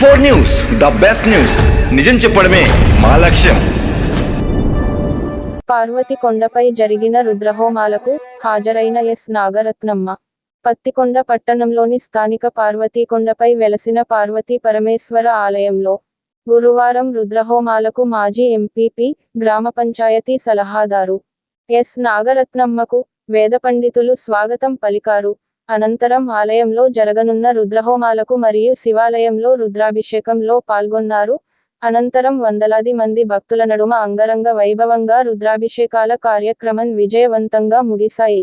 For news the best news నిజం చెప్పడమే మా లక్ష్యం. పార్వతి కొండపై జరిగిన రుద్రహోమాలకు హాజరైన ఎస్. నాగరత్నమ్మ. పత్తికొండ పట్టణంలోని స్థానిక పార్వతీ కొండపై వెలసిన పార్వతీ పరమేశ్వర ఆలయంలో గురువారం రుద్రహోమాలకు మాజీ ఎంపీపీ గ్రామ పంచాయతీ సలహాదారు. ఎస్. నాగరత్నమ్మకు వేద పండితులు స్వాగతం పలికారు. అనంతరం ఆలయంలో జరగనున్న రుద్రహోమాలకు మరియు శివాలయంలో రుద్రాభిషేకంలో పాల్గొన్నారు. అనంతరం వందలాది మంది భక్తుల నడుమ అంగరంగ వైభవంగా రుద్రాభిషేకాల కార్యక్రమం విజయవంతంగా ముగిశాయి.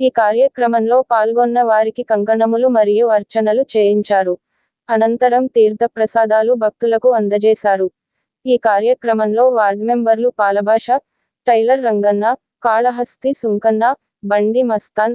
ఈ కార్యక్రమంలో పాల్గొన్న వారికి కంకణములు మరియు అర్చనలు చేయించారు. అనంతరం తీర్థ ప్రసాదాలు భక్తులకు అందజేశారు. ఈ కార్యక్రమంలో వార్డ్ మెంబర్లు పాలభాష టైలర్ రంగన్న కాళహస్తి సుంకన్న బండి మస్తాన్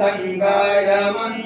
สังกายมัน